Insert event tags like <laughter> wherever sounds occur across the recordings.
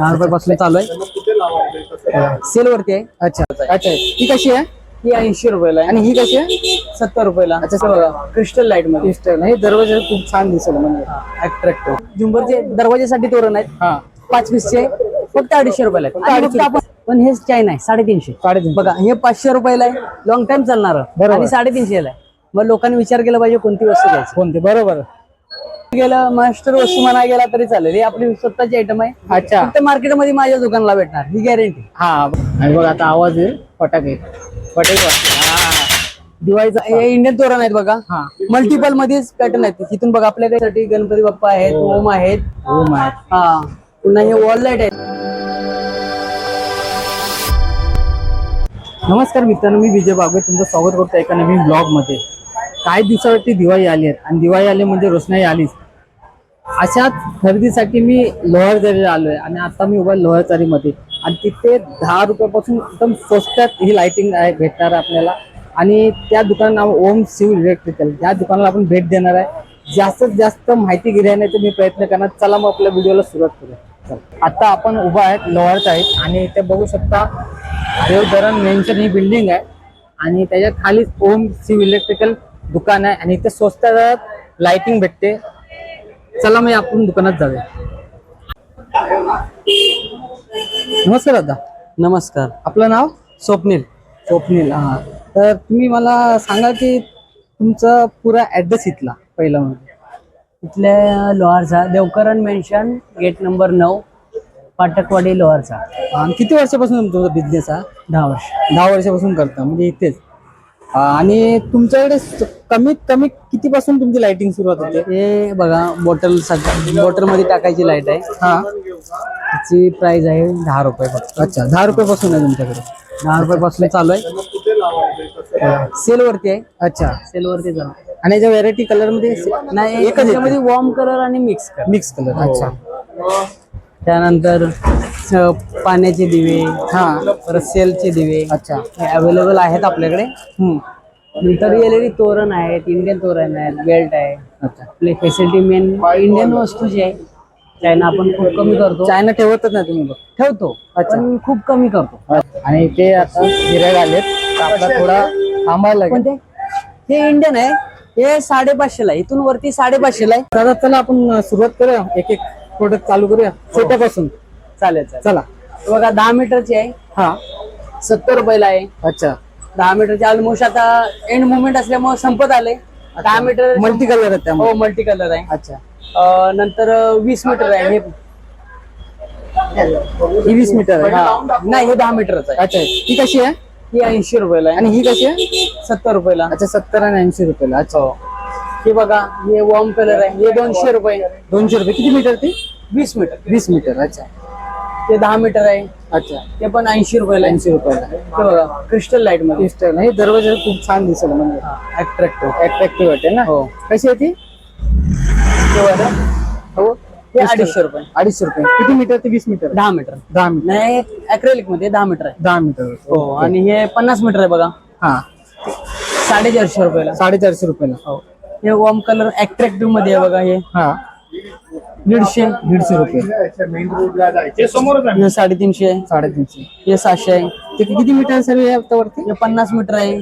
दहा रुपयापासून चालू आहे. सेल वरती आहे? अच्छा अच्छा. ही कशी आहे? ही ऐंशी रुपयाला आहे. आणि ही कशी आहे? सत्तर रुपयाला. अच्छा, बघा क्रिस्टल लाइटमध्ये. क्रिस्टल हे दरवाजा खूप छान दिसेल म्हणजे. अट्रॅक्टिव्ह झुंबरचे दरवाजासाठी तोरण आहेत. हा. पाच पीसचे फक्त अडीचशे रुपयाला पण हे चाईन आहे साडेतीनशे. साडेतीन बघा हे पाचशे रुपयाला आहे. लॉंग टाइम चालणार. आणि साडेतीनशे आहे. मग लोकांनी विचार केला पाहिजे कोणती वस्तू घ्यायची. कोणते? बरोबर. गेलं मास्टर वस्तू म्हणा गेला तरी चालेल. ही आपली स्वतःची आयटम आहे. अच्छा. फक्त मार्केटमध्ये माझ्या दुकानाला भेटणार ही गॅरंटी हा. आणि बघ आता आवाज येईल फटाके फटाके. हा. दिवाळीचा हे इंडियन तोरण आहेत बघा. हा. मल्टिपल मध्येच पॅटर्न आहेत. तिथून बघा आपल्याकडे गणपती बाप्पा आहेत ओम आहेत. ओम आहे हा. पुन्हा हे वॉल लाइट आहेत. नमस्कार मित्रांनो मी विजय बागवे. तुमचं स्वागत करतो एका नवीन ब्लॉगमध्ये. काही दिवसावरती दिवाळी आली आहे. आणि दिवाळी आली म्हणजे रोषणाई आलीच. अशाच खरेदीसाठी मी लोहरदरीला आलोय आणि आता मी उभा लोहरचारीमध्ये आणि तिथे दहा रुपयापासून एकदम स्वस्तात ही लाइटिंग आहे भेटणार आहे आपल्याला. आणि त्या दुकानाचं नाव ओम शिव इलेक्ट्रिकल या दुकानाला आपण भेट देणार आहे. जास्तीत जास्त माहिती घेण्याचा मी प्रयत्न करणार. चला मग आपल्या व्हिडिओला सुरुवात करूया. आता आपण उभा आहेत लोअर आहेत. आणि इथे बघू शकता देवधरण मेन्शन ही बिल्डिंग आहे. आणि त्याच्याखाली ओम शिव इलेक्ट्रिकल दुकान आहे. आणि इथे स्वस्त लाइटिंग भेटते. चला मग आपण दुकानात जाऊया. नमस्कार दादा. नमस्कार. आपलं नाव? स्वप्नील. स्वप्नील हा. तर तुम्ही मला सांगा की तुमचा पुरा ऍड्रेस इथला पहिला म्हणजे. इथल्या लोहारचा देवकरण मेन्शन गेट नंबर नऊ पाटकवाडी लोहारचा. आणि किती वर्षापासून तुमचा बिझनेस हा? दहा वर्ष. दहा वर्षापासून करता म्हणजे इथेच. आणि तुमच्याकडे कमीत कमी कितीपासून तुमची लाइटिंग सुरुवात होते? हे बघा बॉटल बॉटलमध्ये टाकायची लाइट आहे. हा. त्याची प्राइस आहे दहा रुपये अच्छा दहा रुपयापासून आहे तुमच्याकडे. दहा रुपयापासून चालू आहे. सेल वरती आहे. अच्छा. सेल वरती चालू आहे. आणि याच्या व्हेरायटी कलरमध्ये नाही वॉर्म कलर आणि मिक्स कलर मिक्स कलर अच्छा. त्यानंतर पाण्याचे दिवे हा. परत सेलचे दिवे अच्छा. अवेलेबल आहेत आपल्याकडे. नंतर एलईडी तोरण आहेत इंडियन तोरण आहेत बेल्ट आहे. अच्छा. आपली फॅसिलिटी मेन इंडियन वस्तू जी आहे. चायना आपण खूप कमी करतो. चायना ठेवतच नाही तुम्ही बघ. ठेवतो अच्छा. पण खूप कमी करतो. आणि ते आता गिरायक आलेत आपला थोडा थांबायला लागेल. हे इंडियन आहे. हे साडेपाचशे ला इथून वरती साडेपाचशे ला आहे. दादा चला आपण सुरुवात करूया. एक एक प्रोडक्ट चालू करूया. छोट्यापासून. चालेल चला. बघा दहा मीटरची आहे. हा. सत्तर रुपयाला आहे. अच्छा. दहा मीटरचे ऑलमोस्ट आता एंड मुवमेंट असल्यामुळे संपत आले. दहा मीटर मल्टी कलर त्यामध्ये हो मल्टी कलर आहे. अच्छा. नंतर वीस मीटर आहे. हे वीस मीटर आहे. हा. नाही हे दहा मीटरच आहे. अच्छा. ही कशी आहे? ही ऐंशी रुपयाला आहे. आणि ही कशी आहे? सत्तर रुपयाला. अच्छा सत्तर आणि ऐंशी रुपयाला. अच्छा. हो. हे बघा हे वॉर्म कलर आहे. हे दोनशे रुपये. दोनशे रुपये. किती मीटर ती? वीस मीटर. वीस मीटर. अच्छा. ते दहा मीटर आहे. अच्छा. ते पण ऐंशी रुपयाला आहे. ऐंशी रुपयाला. बघा क्रिस्टल लाइटमध्ये. क्रिस्टल हे दरवाजा खूप छान दिसेल म्हणजे. अट्रॅक्टिव्ह अट्रॅक्टिव्ह वाटते ना? हो. कशी आहे ती? हो हे? अडीचशे रुपये. अडीचशे रुपये. किती मीटर ते वीस मीटर? दहा मीटर. दहा मीटर. नाही अक्रेलिकमध्ये दहा मीटर आहे. दहा मीटर. हो आणि हे पन्नास मीटर आहे बघा. हा. साडेचारशे रुपयाला. साडेचारशे रुपयाला. हो. हे वॉर्म कलर अट्रॅक्टिव्हमध्ये आहे बघा हे. हा. दीडशे दीडशे रुपये. हे साडेतीनशे आहे. साडेतीनशे. हे सहाशे आहे. ते किती मीटर सर्व आहे आता वरती? हे पन्नास मीटर आहे.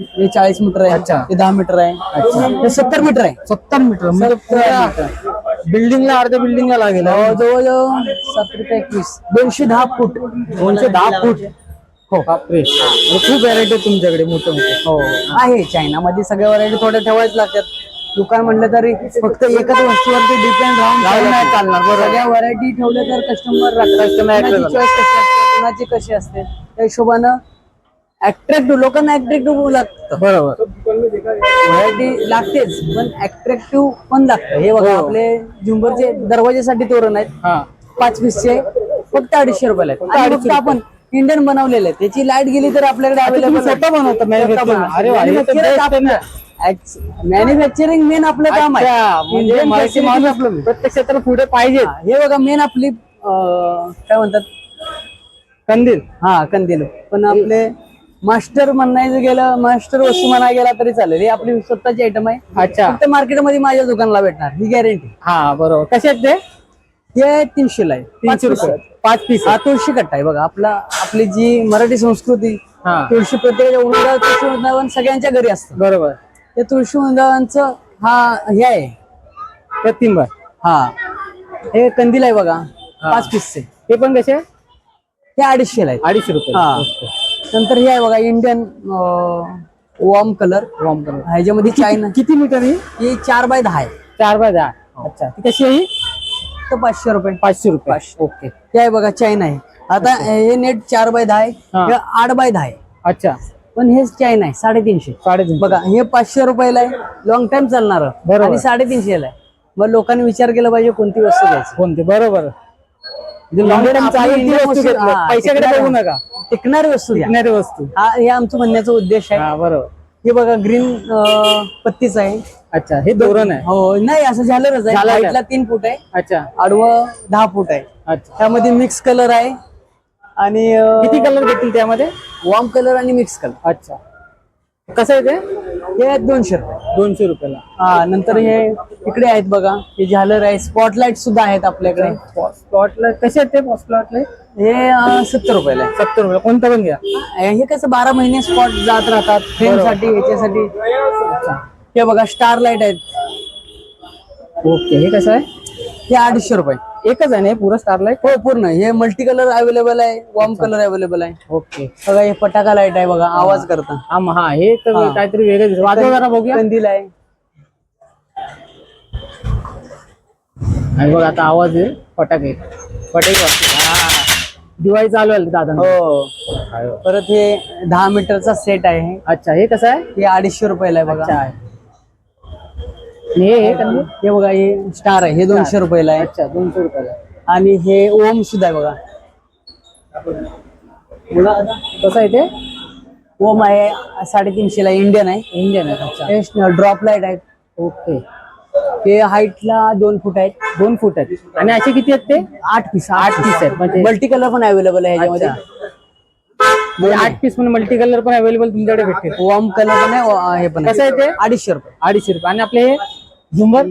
हे चाळीस मीटर आहे. अच्छा. हे दहा मीटर आहे. अच्छा. हे सत्तर मीटर आहे. सत्तर मीटर म्हणजे बिल्डिंगला अर्ध्या बिल्डिंगला लागेल हो, जवळजवळ सतरा एकवीस. दोनशे दहा फूट. दोनशे दहा फूट. हो. बापरे. म्हणजे खूप व्हरायटी आहे तुमच्याकडे मोठे मोठे. हो. आहे चायनामध्ये सगळ्या व्हरायटी थोड्या ठेवायच लागतात. दुकान म्हटलं तरी फक्त एकच वस्तूवरती डिपेंड राहून नाही चालणार, बरोबर. सगळ्या व्हरायटी ठेवल्या तर कस्टमर चॉईस कशी असते कुणाची कशी असते त्या हिशोबानं अट्रॅक्टिव्ह लोकांना अट्रॅक्टिव्ह लागतं. बरोबर. व्हरायटी लागतेच पण अट्रॅक्टिव्ह पण लागतं. हे बघा हो. आपले झुंबरचे दरवाजेसाठी तोरण आहेत. पाच पीसचे फक्त अडीचशे रुपयाला आहेत. आणि फक्त आपण इंडियन बनवलेले आहेत त्याची लाइट गेली तर आपल्याकडे अवेलेबल स्वतः बनवता आहे. मॅन्युफॅक्चरिंग मेन आपलं काम आहे. म्हणजे प्रत्येक क्षेत्रात पुढे पाहिजे. हा, बघा मेन आपली काय म्हणतात? कंदील. हा कंदील. पण आपले मास्टर म्हणायचं गेलं मास्टर वस्तू म्हणायला गेला तरी चालेल. ही आपली स्वतःची आयटम आहे. अच्छा. फक्त मार्केटमध्ये माझ्या दुकानाला भेटणार. ही गॅरंटी हा बरोबर. कसे आहेत ते? हे तीनशेला आहे. तीनशे रुपये. पाच पीस हा तुळशी कट्टा आहे बघा. आपला आपली जी मराठी संस्कृती हा. तुळशी प्रत्येकाच्या वृंदावन तुळशी वृंदावन सगळ्यांच्या घरी असतं. बरोबर. ते तुळशी वृंदावनचं हा हे आहे. प्रतिंबर हा. हे कंदील आहे बघा. पाच पीसचे हे पण कसे? हे अडीचशेला आहे अडीचशे रुपये. हा. नंतर हे आहे बघा Indian warm colour warm colour ह्याच्यामध्ये चायना किती मीटर ही ही चार बाय दहा आहे. चार बाय दहा. अच्छा. ती कशी आहे ही? तर पाचशे रुपये. पाचशे रुपये. ओके. हे आहे बघा चायना आहे. आता हे नेट चार बाय दहा आहे. हा. आठ बाय दहा आहे. अच्छा. पण हे चायना आहे साडेतीनशे. साडेतीन बघा हे पाचशे रुपयाला आहे. लॉंग टाइम चालणार. बरोबर. आणि साडेतीनशेला आहे. मग लोकांनी विचार केला पाहिजे कोणती वस्तू घ्यायची. कोणते? बरोबर. Long चालेल ती Indian वस्तू घेतली. हा, पैशाकडे टिकणारी- बघू नका. टिकणारी वस्तू घ्या. टिकणारी वस्तू. हा हे आमचं म्हणण्याचा उद्देश आहे. हा बरोबर. हे बघा ग्रीन पत्तीच आहे. अच्छा हे धोरण आहे. हो नाही असं झालंच आहे झालर आहे. तीन फूट आहे. अच्छा. आडवं दहा फूट आहे. अच्छा. त्यामध्ये मिक्स कलर आहे. आणि किती कलर भेटतील त्यामध्ये? वॉर्म कलर आणि मिक्स कलर अच्छा. कसं आहे ते? हे आहेत दोनशे रुपये. दोनशे रुपयाला. हा नंतर हे इकडे आहेत बघा. हे झालर आहे स्पॉटलाइट सुद्धा आहेत आपल्याकडे. स्पॉटला कसे आहेत ते स्पॉटला हे सत्तर रुपयाला आहे. सत्तर रुपये कोणतं पण घ्या. हे कसं बारा महिने स्पॉट जात राहतात. फ्रेमसाठी ह्याच्यासाठी हे बघा स्टार लाइट आहेत. ओके हे कसं आहे? हे अडीचशे रुपये. एकच आहे ना पुरं स्टारलाईट हो पूर्ण. हे मल्टी कलर अवेलेबल आहे वॉर्म कलर अवेलेबल आहे. ओके. बघा हे पटाका लाइट आहे बघा आवाज करता. हा हा हे तर. काहीतरी वेगळं. वाजवा जरा बघूया. कंदील आहे. आणि बघ आता आवाज येईल फटाके. फटाके. दिवाळी चालू आहे दादा हो. परत हे दहा मीटरचा सेट आहे. अच्छा हे कसं आहे? हे अडीचशे रुपयाला आहे बघा. आहे. हे हे कंदील? हे बघा हे स्टार आहे हे दोनशे रुपयाला आहे. अच्छा दोनशे रुपयाला. आणि हे ओम सुद्धा आहे बघा. कसं आहे ते? ओम आहे साडेतीनशेला इंडियन आहे. इंडियन आहे अच्छा. हे ड्रॉप लाइट आहेत. ओके. हे हाईटला दोन फूट आहेत. दोन फूट आहेत. आणि असे किती आहेत ते? आठ पीस आठ पीस आहेत. म्हणजे मल्टी कलर पण अवेलेबल आहे ह्याच्यामध्ये म्हणजे आठ पीस म्हणजे मल्टी कलर पण अवेलेबल तुमच्याकडे भेटतील. वॉर्म कलर पण आहे व- हे पण कसं आहे ते? अडीचशे रुपये. अडीचशे रुपये. आणि आपले हे? झुंबर?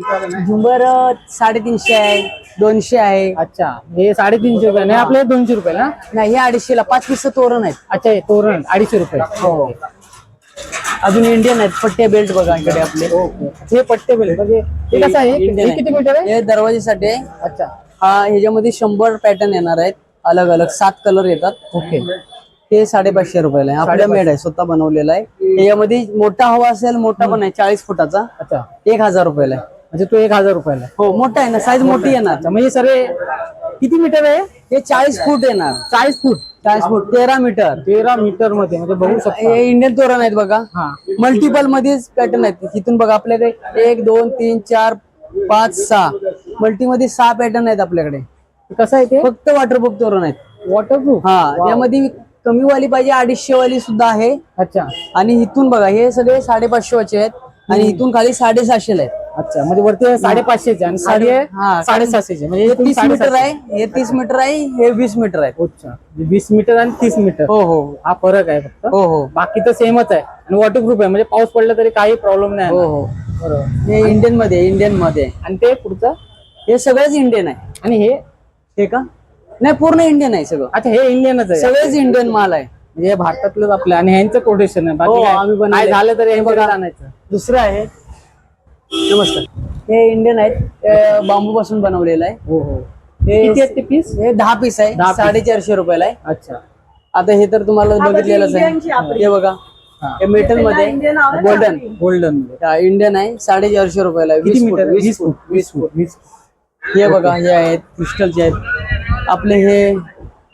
झुंबर साडेतीनशे आहे दोनशे आहे. अच्छा हे साडेतीनशे रुपये आणि आपले दोनशे रुपये ना? नाही हे अडीचशेला पाच पीस तोरण आहेत. अच्छा हे तोरण अडीचशे रुपये. हो. अजून इंडियन आहेत पट्टे बेल्ट बघा इकडे आपले. हे पट्टे बिल म्हणजे हे कसं आहे? हे किती मीटर आहे? हे दरवाजेसाठी. आहे अच्छा. हा ह्याच्यामध्ये शंभर पॅटर्न येणार आहेत. अलग अलग सात कलर येतात. ओके. ते साडेपाचशे रुपयाला आहे. आपल्या मेड आहे स्वतः बनवलेला आहे. ह्याच्यामध्ये मोठा हवा असेल मोठा पण आहे चाळीस फुटाचा. अच्छा. एक हजार रुपयाला आहे. म्हणजे तो एक हजार रुपयाला. हो मोठा आहे ना साईज मोठी येणार. म्हणजे सर्व किती मीटर आहे? हे चाळीस फूट येणार. चाळीस फूट? चाळीस फूट. तेरा मीटर. तेरा मीटरमध्ये म्हणजे बघू शकता. हे इंडियन तोरण आहेत बघा. हा. मल्टिपल मध्येच पॅटर्न आहेत. इथून बघा आपल्याकडे एक दोन तीन चार पाच सहा. मल्टी मध्ये सहा पॅटर्न आहेत आपल्याकडे. कसं आहे ते? फक्त वॉटरप्रूफ तोरण आहेत. वॉटरप्रूफ हा त्यामध्ये कमी वाली पाहिजे अडीचशे वाली सुद्धा आहे. अच्छा. आणि इथून बघा हे सगळे साडेपाचशे वाचे आहेत आणि इथून खाली साडेसहाशे आहेत. अच्छा म्हणजे वरती साडेपाचशेचे आणि आहे हा, साडेसातशेचे म्हणजे हे तीस मीटर. आहे हे तीस मीटर आहे हे वीस मीटर आहे. अच्छा वीस मीटर आणि तीस मीटर. हो हो. हा फरक आहे फक्त. हो हो. बाकी तर सेमच आहे. आणि वॉटरप्रूफ आहे म्हणजे पाऊस पडला तरी काही प्रॉब्लेम नाही. हो. हो. बरोबर. हे इंडियनमध्ये इंडियनमध्ये. आणि ते पुढचं? हे सगळंच इंडियन आहे. आणि हे? हे का? नाही पूर्ण इंडियन आहे सगळं. अच्छा हे इंडियनच आहे. सगळेच इंडियन माल आहे. म्हणजे हे भारतातलंच आपलं आणि ह्यांचं प्रोटेक्शन आहे. हो, बाकी काय- आम्ही बनवलंय. काय झालं तरी बघा. आणायचं. दुसरं आहे. नमस्कार. हे इंडियन आहेत. बांबू पासून बनवलेलं आहे. हो हो. हे किती आहेत ते पीस हे दहा पीस आहे. piece. साडेचारशे रुपयाला आहे. अच्छा. आता हे तर तुम्हाला बघितलेलंच आहे. हे बघा. हा. हे मेटलमध्ये गोल्डन गोल्डन इंडियन आहे. साडेचारशे रुपयाला आहे. किती वीस फूट मीटर वीस वीस फूट फूट वीस फूट. वीस हे बघा हे आहेत. क्रिस्टलचे आहेत. आपले हे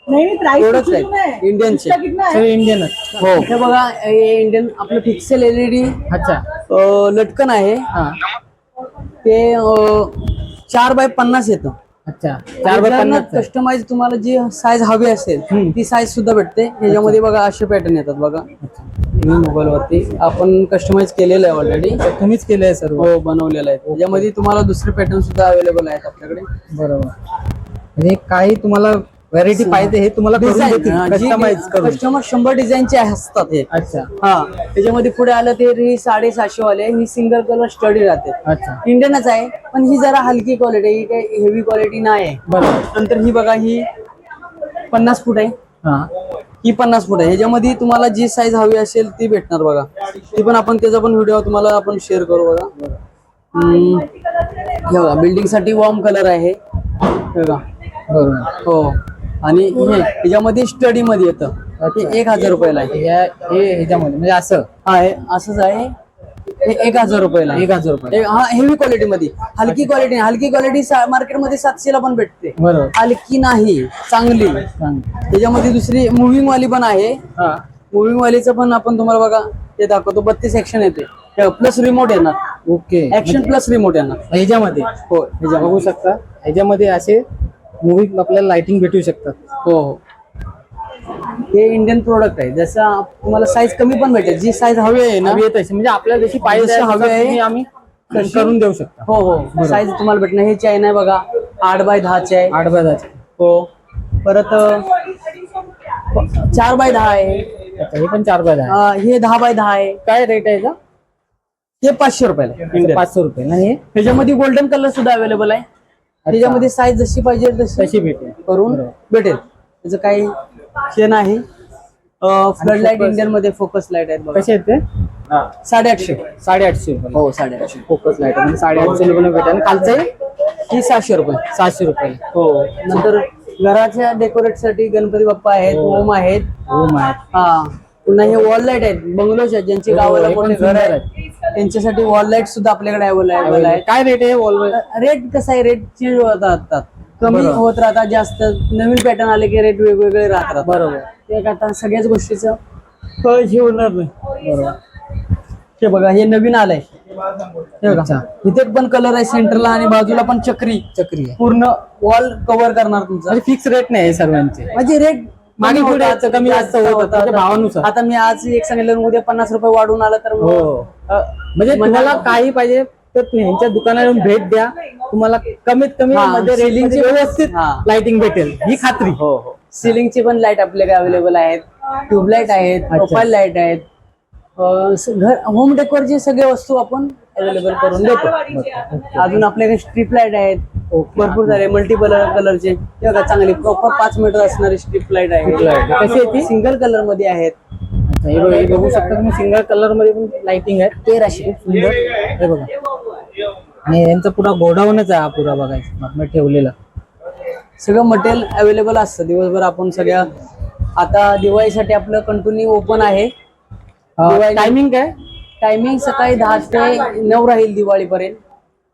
प्रोडक्ट आहेत. इंडियनचे सगळे इंडियनच हो. हे बघा हे इंडियन आपलं पिक्सेल एलईडी अच्छा. लटकन आहे. हा. ते अं, चार बाय पन्नास येतं. अच्छा. चार बाय पन्नास कस्टमाइज तुम्हाला जी साईज हवी असेल. ती साईज सुद्धा भेटते. ह्याच्यामध्ये बघा असे पॅटर्न येतात बघा. मोबाईल वरती. आपण कस्टमाइज केलेलं आहे ऑलरेडी तुम्हीच केलंय सर्व. हो बनवलेलं आहे. त्याच्यामध्ये तुम्हाला दुसरे पॅटर्न सुद्धा अवेलेबल आहेत आपल्याकडे. बरोबर. म्हणजे काही तुम्हाला व्हरायटी पाहिजे हे तुम्हाला करून देतील कस्टमाइज करून. कस्टमर शंभर डिझाईनचे असतात हे. अच्छा. हा त्याच्यामध्ये पुढे आलं ते ही साडेसहाशे वाले ही सिंगल कलर स्टडी राहते. अच्छा. इंडियनच आहे पण ही जरा हलकी क्वालिटी ही काही हेवी क्वालिटी नाही आहे बरोबर. नंतर ही बघा ही पन्नास फूट आहे. हा. ही पन्नास फूट आहे. ह्याच्यामध्ये तुम्हाला जी साईज हवी असेल ती भेटणार बघा. ती पण आपण त्याचा पण व्हिडिओ तुम्हाला आपण शेअर करू बघा. हे बघा बिल्डिंगसाठी वॉर्म कलर आहे बघा. बरोबर. हो. आणि हे ह्याच्यामध्ये स्टडी मध्ये येतं. हे एक हजार रुपयाला आहे. या हे ह्याच्यामध्ये म्हणजे असं. हा हे असंच आहे. हे एक हजार रुपयाला आहे. एक हजार रुपये हे- हा हेवी क्वालिटी मध्ये. हलकी क्वालिटी हलकी क्वालिटी मार्केटमध्ये सातशेला पण भेटते. बरोबर. हलकी नाही चांगली. सांग त्याच्यामध्ये दुसरी मुव्हिंग वाली पण आहे. हा. मुव्हिंग वालीचं पण आपण तुम्हाला बघा ते दाखवतो. बत्तीस ऍक्शन येते. प्लस रिमोट येणार. ओके. ऍक्शन प्लस रिमोट येणार. ह्याच्यामध्ये. हो. ह्याच्या बघू शकता. ह्याच्यामध्ये असे मूवी आपल्याला लाइटिंग भेटू शकतात. हो हो. हे इंडियन प्रोडक्ट आहे. जसं तुम्हाला साईज कमी पण भेटेल. जी साईज हवी आहे ना हवी आहे तशी. म्हणजे आपल्याला जशी पाहिजे जशी हवी आहे, आम्ही करून देऊ शकता. हो हो. साईज तुम्हाला भेटणार. हे चैन आहे बघा. आठ बाय दहाचे आहे. आठ बाजाचे हो. परत अं, प- चार बाय दहा आहे. अच्छा हे पण चार बाय आहे. अं, हे दहा बाय दहा आहे. काय रेट आहे का हे पाचशे रुपयाला आहे, Indian. पाचशे रुपये. ना हे? ह्याच्यामध्ये गोल्डन कलर सुद्धा अवेलेबल आहे. त्याच्यामध्ये साईज जशी पाहिजे तशी तशी भेटेल. करून भेटेल. त्याचं काही हे नाही. फ्लड लाइट इंडियनमध्ये फोकस लाइट आहेत बघा. कसे आहेत ते? साडेआठशे साडेआठशे रुपये. हो साडेआठशे. फोकस लाइट म्हणजे साडेआठशे रुपये भेटेल. आहे? ही सहाशे रुपये. सातशे रुपये. हो. नंतर घराच्या डेकोरेटसाठी गणपती बाप्पा आहेत ओम आहेत. हो माय हा. पुन्हा हे वॉल लाइट आहेत. बंगलोच्या ज्यांची हो, गावाला हे पण मोठे घर आहेत. त्यांच्यासाठी वॉल लाइट सुद्धा आपल्याकडे अवेलेबल आहेत काय रेट आहे वॉलवर रेट कसं आहे? रेट चेंज होत राहतात. कमी. होत राहतात जास्त. नवीन पॅटर्न आले की रेट वेगवेगळे राहत राहतात. बरोबर. आता सगळ्याच गोष्टीचं. हे होणार नाही. बरोबर. हे बघा हे नवीन आलंय. इथे पण कलर आहे सेंटरला आणि बाजूला पण चक्री. चक्री आहे. पूर्ण वॉल कव्हर करणार तुमचा. फिक्स रेट नाही आहे सर्वांचे. म्हणजे रेट मागे पुढे याचं कमी जास्त होत होतं, म्हणजे भावानुसार. आता मी आज एक सांगितलं उद्या पन्नास रुपये वाढून आला तर मग, हो. अ, म्हणजे तुम्हाला काही पाहिजे तर तुम्ही यांच्या दुकानात येऊन भेट द्या. तुम्हाला कमीत कमी हा, मध्ये rate ceiling मध्ये ची- व्यवस्थित हा. लाइटिंग भेटेल ही खात्री. हो हो. सिलिंगची पण लाइट आपल्याकडे अवेलेबल आहेत. ट्यूबलाईट आहेत प्रोफाईल लाइट आहेत. घर होम डेकोरचे सगळे वस्तू आपण अवेलेबल करून देतो. अजून आपल्याकडे स्ट्रीप लाइट आहेत. भरपूर सारे मल्टिपल कलरचे ते बघा चांगली प्रॉपर पाच मीटर असणारी स्ट्रीप लाइट आहे. आहे ती? सिंगल कलरमध्ये आहेत. अच्छा, हे बघा, बघू शकता तुम्ही सिंगल कलरमध्ये पण लाइटिंग आहे. तेराशे. सुंदर. हे बघा. आणि यांचा पुरा गोडाऊनच आहे हा पुरा बघायचा. आपण ठेवलेला. सगळं मटेरियल अवेलेबल असतं. दिवसभर आपण सगळ्या आता दिवाळीसाठी आपलं कंटिन्यू ओपन आहे. दिवाळी- टायमिंग काय? टायमिंग सकाळी दहा ते नऊ राहील दिवाळीपर्यंत.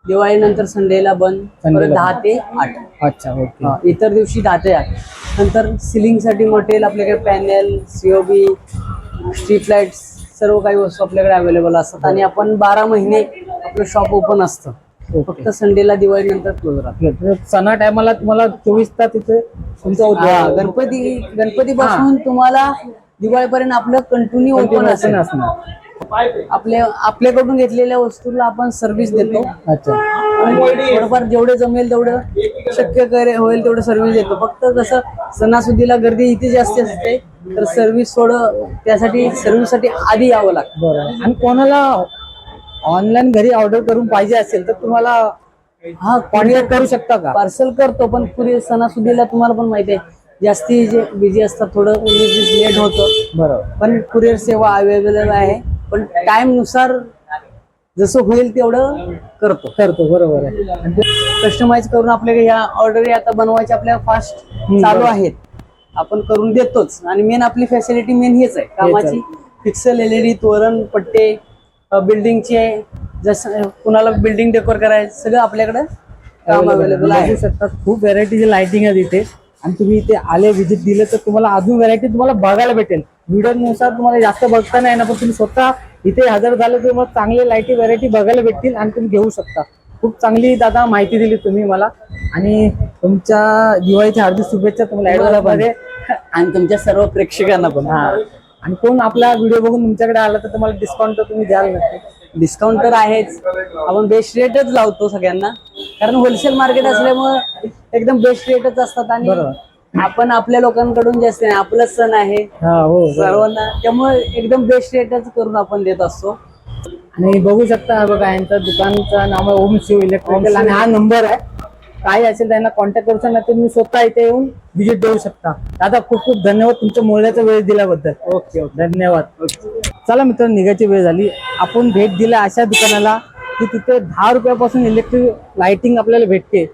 दिवाळीनंतर संडेला बंद परत संडेला दहा ते आठ. अच्छा ओके. हा, इतर दिवशी दहा ते आठ. नंतर सिलिंगसाठी मटेरियल आपल्याकडे पॅनेल सीओबी स्ट्रीट लाइट सर्व काही वस्तू आपल्याकडे अवेलेबल असतात. आणि आपण बारा महिने आपलं शॉप ओपन असतं. फक्त संडेला दिवाळीनंतर क्लोज राहतं. सणा टायमाला तुम्हाला चोवीस तास तिथे तुमचं हा, गणपती गणपती पासून तुम्हाला दिवाळीपर्यंत आपलं कंटिन्यू ओपन असेल असणार. आपल्या आपल्याकडून घेतलेल्या वस्तूला आपण सर्व्हिस देतो. अच्छा. थोडंफार जेवढं जमेल तेवढं शक्य करे होईल तेवढं सर्व्हिस देतो. फक्त कसं सणासुदीला गर्दी इथे जास्त असते तर सर्व्हिस थोडं त्यासाठी सर्व्हिससाठी आधी यावं लागतं. बरं. आणि कोणाला ऑनलाईन घरी ऑर्डर करून पाहिजे असेल तर तुम्हाला हा कॉन्टॅक्ट करू शकता का? पार्सल करतो पण पुढे सणासुदीला तुम्हाला पण माहिती आहे. जास्ती जे बिझी असतात थोडं लेट होतं. बरोबर. पण कुरिअर सेवा अवेलेबल आहे. पण टाइमनुसार जसं होईल तेवढं करतो. करतो बरोबर आहे. कस्टमाइज करून आपल्याकडे ह्या ऑर्डर आता बनवायच्या आपल्या फास्ट चालू आहेत. आपण करून देतोच. आणि मेन आपली फॅसिलिटी मेन हेच आहे. कामाची पिक्सल एलईडी तोरण पट्टे बिल्डिंगचे जसं कुणाला बिल्डिंग डेकोर करायचं सगळं आपल्याकडे काम अवेलेबल आहे. खूप व्हरायटीची लाइटिंग आहे तिथे आणि तुम्ही इथे आले व्हिजिट दिले तर तुम्हाला अजून व्हरायटी तुम्हाला बघायला भेटेल. व्हिडिओनुसार तुम्हाला जास्त बघता नाही ना पण तुम्ही स्वतः इथे हजर झाले तर तुम्हाला चांगले लाईटी व्हरायटी बघायला भेटतील आणि तुम्ही घेऊ शकता. खूप चांगली दादा माहिती दिली तुम्ही मला. आणि तुमच्या दिवाळीच्या हार्दिक शुभेच्छा तुम्हाला मध्ये <laughs> आणि तुमच्या सर्व प्रेक्षकांना पण. हा. आणि कोण आपला व्हिडिओ बघून तुमच्याकडे आला तर तुम्हाला डिस्काउंट तर तुम्ही द्याल नक्की. डिस्काउंट तर आहेच. आपण बेस्ट रेटच लावतो सगळ्यांना. कारण होलसेल मार्केट असल्यामुळे एकदम बेस्ट रेटच असतात आणि बरोबर. आपण आपल्या लोकांकडून जास्त नाही आपला सण आहे. हा हो बरोबर. सर्वांना त्यामुळे एकदम बेस्ट रेटच करून आपण देत असतो. आणि बघू शकता हा बघा यांचं दुकानचं नाव आहे ओम शिव इलेक्ट्रिकल आणि हा नंबर आहे. काही असेल त्यांना कॉन्टॅक्ट करू शकता तुम्ही स्वतः इथे येऊन व्हिजिट देऊ शकता. दादा खूप खूप धन्यवाद तुमच्या मूल्याचा वेळ दिल्याबद्दल. Okay okay. धन्यवाद. चला मित्रांनो निघायची वेळ झाली. आपण भेट दिल्या अशा दुकानाला की तिथे दहा रुपयापासून इलेक्ट्रिक लाइटिंग आपल्याला भेटते.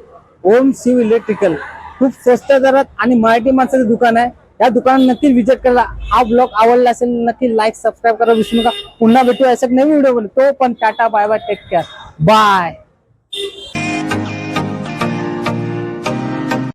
ओम शिव इलेक्ट्रिकल. खूप स्वस्त दरात आणि मराठी माणसाचं दुकान आहे. या दुकानात नक्की विजिट करा. हा ब्लॉग आवडला असेल नक्की लाईक सबस्क्राईब करा. विसरू नका. पुन्हा भेटू असं नवीन व्हिडिओ तो पण tata bye bye take care bye